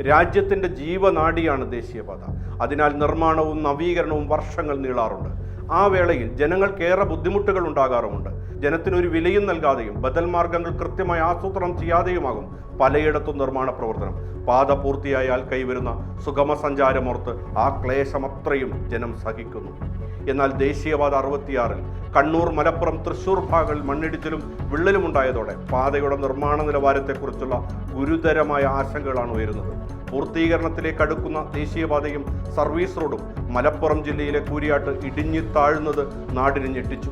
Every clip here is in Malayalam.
രാജ്യത്തിന്റെ ജീവനാഡിയാണ് ദേശീയപാത. അതിനാൽ നിർമ്മാണവും നവീകരണവും വർഷങ്ങൾ നീളാറുണ്ട്. ആ വേളയിൽ ജനങ്ങൾക്കേറെ ബുദ്ധിമുട്ടുകൾ ഉണ്ടാകാറുമുണ്ട്. ജനത്തിനൊരു വിലയും നൽകാതെയും ബദൽ മാർഗങ്ങൾ കൃത്യമായി ആസൂത്രണം ചെയ്യാതെയുമാകും പലയിടത്തും നിർമ്മാണ പ്രവർത്തനം. പാത പൂർത്തിയായാൽ കൈവരുന്ന സുഗമ സഞ്ചാരമോർത്ത് ആ ക്ലേശമത്രയും ജനം സഹിക്കുന്നു. എന്നാൽ ദേശീയപാത അറുപത്തിയാറിൽ കണ്ണൂർ മലപ്പുറം തൃശൂർ ഭാഗങ്ങളിൽ മണ്ണിടിച്ചിലും വിള്ളലും ഉണ്ടായതോടെ പാതയുടെ നിർമ്മാണ നിലവാരത്തെക്കുറിച്ചുള്ള ഗുരുതരമായ ആശങ്കകളാണ് ഉയരുന്നത്. പൂർത്തീകരണത്തിലേക്ക് അടുക്കുന്ന ദേശീയപാതയും സർവീസ് റോഡും മലപ്പുറം ജില്ലയിലെ കൂരിയാട്ട് ഇടിഞ്ഞു താഴ്ന്നത് നാടിനെ ഞെട്ടിച്ചു.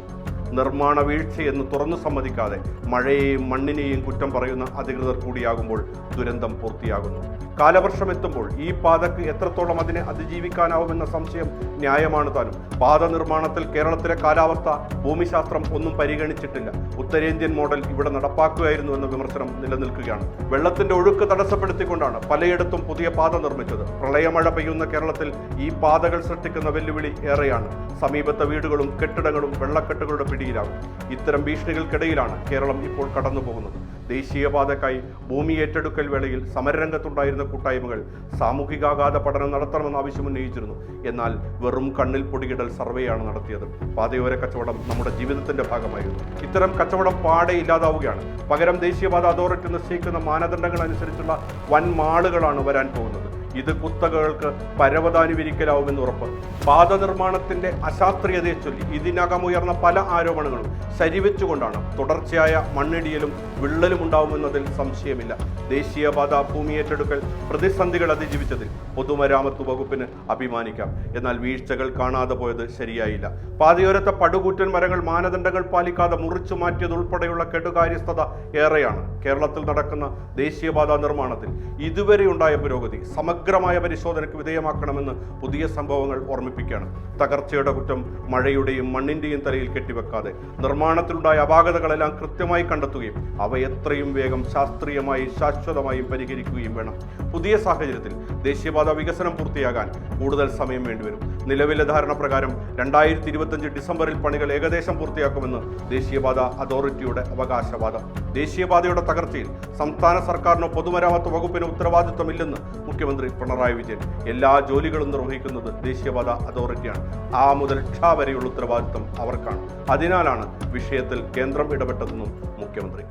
നിർമ്മാണ വീഴ്ചയെന്ന് തുറന്നു സമ്മതിക്കാതെ മഴയെയും മണ്ണിനെയും കുറ്റം പറയുന്ന അധികൃതർ കൂടിയാകുമ്പോൾ ദുരന്തം പൂർത്തിയാകുന്നു. കാലവർഷം എത്തുമ്പോൾ ഈ പാതക്ക് എത്രത്തോളം അതിനെ അതിജീവിക്കാനാവുമെന്ന സംശയം ന്യായമാണ് താനും. പാത നിർമ്മാണത്തിൽ കേരളത്തിലെ കാലാവസ്ഥ ഭൂമിശാസ്ത്രം ഒന്നും പരിഗണിച്ചിട്ടില്ല. ഉത്തരേന്ത്യൻ മോഡൽ ഇവിടെ നടപ്പാക്കുകയായിരുന്നു എന്ന വിമർശനം നിലനിൽക്കുകയാണ്. വെള്ളത്തിന്റെ ഒഴുക്ക് തടസ്സപ്പെടുത്തിക്കൊണ്ടാണ് പലയിടത്തും പുതിയ പാത നിർമ്മിച്ചത്. പ്രളയമഴ പെയ്യുന്ന കേരളത്തിൽ ഈ പാതകൾ സൃഷ്ടിക്കുന്ന വെല്ലുവിളി ഏറെയാണ്. സമീപത്തെ വീടുകളും കെട്ടിടങ്ങളും വെള്ളക്കെട്ടുകളുടെ പിടിയിലാകും ഇത്തരം ഭീഷണികൾക്കിടയിലാണ് കേരളം ഇപ്പോൾ കടന്നുപോകുന്നത്. ദേശീയപാതക്കായി ഭൂമി ഏറ്റെടുക്കൽ വേളയിൽ സമരരംഗത്തുണ്ടായിരുന്ന കൂട്ടായ്മകൾ സാമൂഹികാഘാത പഠനം നടത്തണമെന്ന ആവശ്യം ഉന്നയിച്ചിരുന്നു എന്നാൽ വെറും കണ്ണിൽ പൊടിയിടൽ സർവേയാണ് നടത്തിയത്. പാതയോര കച്ചവടം നമ്മുടെ ജീവിതത്തിന്റെ ഭാഗമായിരുന്നു. ഇത്തരം കച്ചവടം പാടെ ഇല്ലാതാവുകയാണ്. പകരം ദേശീയപാത അതോറിറ്റി നിശ്ചയിക്കുന്ന മാനദണ്ഡങ്ങൾ അനുസരിച്ചുള്ള വൻ മാളുകളാണ് വരാൻ പോകുന്നത്. ഇത് കുത്തകകൾക്ക് പരവതാനുവിരിക്കലാവുമെന്ന് ഉറപ്പ്. പാത നിർമ്മാണത്തിന്റെ അശാസ്ത്രീയതയെ ചൊല്ലി ഇതിനകം ഉയർന്ന പല ആരോപണങ്ങളും ശരിവെച്ചുകൊണ്ടാണ് തുടർച്ചയായ മണ്ണിടിയലും വിള്ളലും ഉണ്ടാവുമെന്നതിൽ സംശയമില്ല. ദേശീയപാത ഭൂമി ഏറ്റെടുക്കൽ പ്രതിസന്ധികൾ അതിജീവിച്ചതിൽ പൊതുമരാമത്ത് വകുപ്പിന് അഭിമാനിക്കാം. എന്നാൽ വീഴ്ചകൾ കാണാതെ പോയത് ശരിയായില്ല. പാതയോരത്തെ പടുകൂറ്റൻ മരങ്ങൾ മാനദണ്ഡങ്ങൾ പാലിക്കാതെ മുറിച്ചു മാറ്റിയതുൾപ്പെടെയുള്ള കെടുകാര്യസ്ഥത ഏറെയാണ്. കേരളത്തിൽ നടക്കുന്ന ദേശീയപാത നിർമ്മാണത്തിൽ ഇതുവരെ ഉണ്ടായ പുരോഗതി സമഗ്രമായ പരിശോധനയ്ക്ക് വിധേയമാക്കണമെന്ന് പുതിയ സംഭവങ്ങൾ ഓർമ്മിപ്പിക്കുകയാണ്. തകർച്ചയുടെ കുറ്റം മഴയുടെയും മണ്ണിന്റെയും തലയിൽ കെട്ടിവെക്കാതെ നിർമ്മാണത്തിലുണ്ടായ അപാകതകളെല്ലാം കൃത്യമായി കണ്ടെത്തുകയും അവ എത്രയും വേഗം ശാസ്ത്രീയമായി ശാശ്വതമായും പരിഹരിക്കുകയും വേണം. പുതിയ സാഹചര്യത്തിൽ ദേശീയപാത വികസനം പൂർത്തിയാകാൻ കൂടുതൽ സമയം വേണ്ടിവരും. നിലവിലെ ധാരണ പ്രകാരം രണ്ടായിരത്തി ഇരുപത്തഞ്ച് ഡിസംബറിൽ പണികൾ ഏകദേശം പൂർത്തിയാക്കുമെന്ന് ദേശീയപാത അതോറിറ്റിയുടെ അവകാശവാദം. ദേശീയപാതയുടെ തകർച്ചയിൽ സംസ്ഥാന സർക്കാരിനോ പൊതുമരാമത്ത് വകുപ്പിനോ ഉത്തരവാദിത്വമില്ലെന്ന് മുഖ്യമന്ത്രി പിണറായി വിജയൻ എല്ലാ ജോലികളും നിർവഹിക്കുന്നത് ദേശീയപാത അതോറിറ്റിയാണ്. ആ മുതൽ ക്ഷ വരെയുള്ള ഉത്തരവാദിത്വം അവർക്കാണ്. അതിനാലാണ് വിഷയത്തിൽ കേന്ദ്രം ഇടപെട്ടതെന്നും മുഖ്യമന്ത്രി.